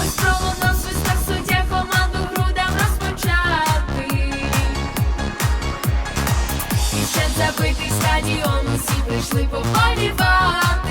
Ось пролунав свисток, суддя команду грудам розпочати. Ще забитий стадіон, усі прийшли поболівати